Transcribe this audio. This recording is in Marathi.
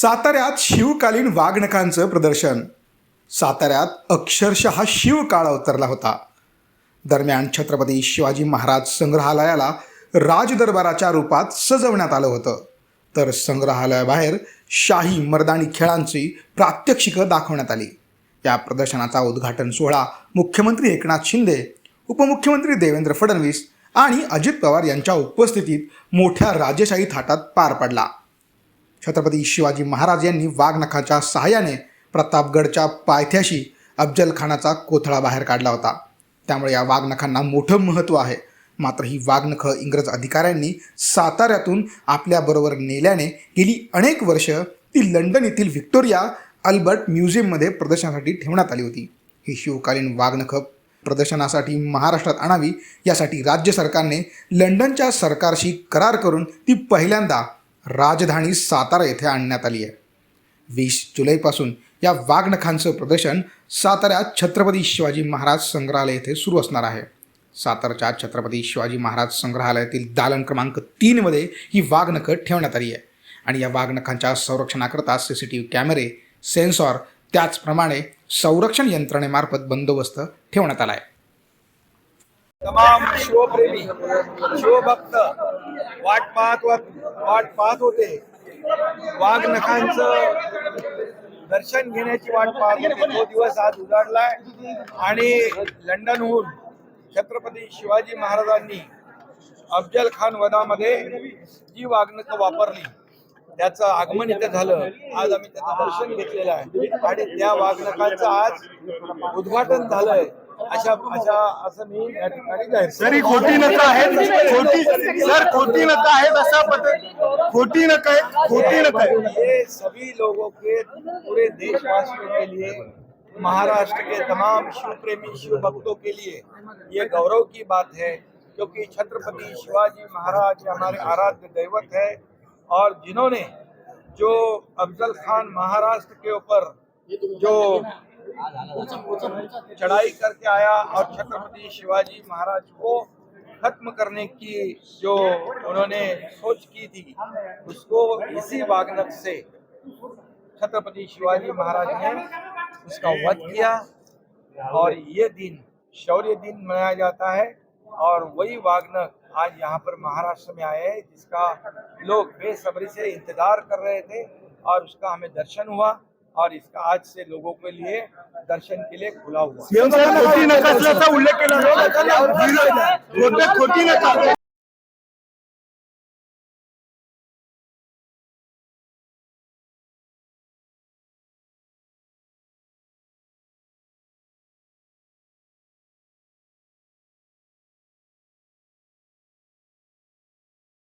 साताऱ्यात शिवकालीन वाघनखांचं प्रदर्शन. साताऱ्यात अक्षरशः शिवकाळ अवतरला होता. दरम्यान छत्रपती शिवाजी महाराज संग्रहालयाला राजदरबाराच्या रूपात सजवण्यात आलं होतं. तर संग्रहालयाबाहेर शाही मर्दानी खेळांची प्रात्यक्षिकं दाखवण्यात आली. या प्रदर्शनाचा उद्घाटन सोहळा मुख्यमंत्री एकनाथ शिंदे उपमुख्यमंत्री देवेंद्र फडणवीस आणि अजित पवार यांच्या उपस्थितीत मोठ्या राजेशाही थाटात पार पडला. छत्रपती शिवाजी महाराज यांनी वाघनखाच्या सहाय्याने प्रतापगडच्या पायथ्याशी अफजलखानाचा कोथळा बाहेर काढला होता. त्यामुळे या वाघनखांना मोठं महत्त्व आहे. मात्र ही वाघनखं इंग्रज अधिकाऱ्यांनी साताऱ्यातून आपल्याबरोबर नेल्याने गेली अनेक वर्ष ती लंडन येथील व्हिक्टोरिया अल्बर्ट म्युझियममध्ये प्रदर्शनासाठी ठेवण्यात आली होती. ही शिवकालीन वाघनखं प्रदर्शनासाठी महाराष्ट्रात आणावी यासाठी राज्य सरकारने लंडनच्या सरकारशी करार करून ती पहिल्यांदा राजधानी सातारा येथे आणण्यात आली आहे. वीस जुलैपासून या वाघनखांचं प्रदर्शन साताऱ्यात छत्रपती शिवाजी महाराज संग्रहालय येथे सुरू असणार आहे. सातारच्या छत्रपती शिवाजी महाराज संग्रहालयातील दालन क्रमांक तीनमध्ये ही वाघनखं ठेवण्यात आली आहे. आणि या वाघनखांच्या संरक्षणाकरता सी सी टी व्ही कॅमेरे सेन्सॉर त्याचप्रमाणे संरक्षण यंत्रणेमार्फत बंदोबस्त ठेवण्यात आला आहे. तमाम शिवप्रेमी शिवभक्त वाट पाहत वाट पाहत होते. वाघ नखांचं दर्शन घेण्याची वाट पाहत होते. तो दिवस आज उजाडलाय. आणि लंडनहून छत्रपती शिवाजी महाराजांनी अफजल खान वधामध्ये जी वागणुक वापरली त्याचं आगमन इथे झालं. आज आम्ही त्याचं दर्शन घेतलेलं आहे. आणि त्या वाघनखांचं आज उद्घाटन झालंय. अशा अशा असं मी या ठिकाणी जाहीर करतो. तरी खोटी नका आहेत खोटी सर खोटी नका आहेत अशा पद्धत खोटी नका आहे खोटी नका आहे. ये सभी लोगों के पूरे देशवासियों के लिए महाराष्ट्र के तमाम शिव प्रेमी शिव भक्तों के लिए ये गौरव की बात है क्योंकि छत्रपति शिवाजी महाराज हमारे आराध्य दैवत है और जिन्होंने जो अफजल खान महाराष्ट्र के ऊपर जो चढ़ाई करके आया और छत्रपति शिवाजी महाराज को खत्म करने की जो उन्होंने सोच की थी, उसको इसी वागनक से छत्रपति शिवाजी महाराज ने उसका वध किया। और ये दिन, शौर्य दिन मनाया जाता है और वही वागनक आज यहाँ पर महाराष्ट्र में आए हैं, जिसका लोग बेसब्री से इंतज़ार कर रहे थे और उसका हमें दर्शन हुआ। और इसका आज से लोगों के लिए दर्शन के लिए खुला हुआ। खोटी उल्लेख केला खोटे खोटी नका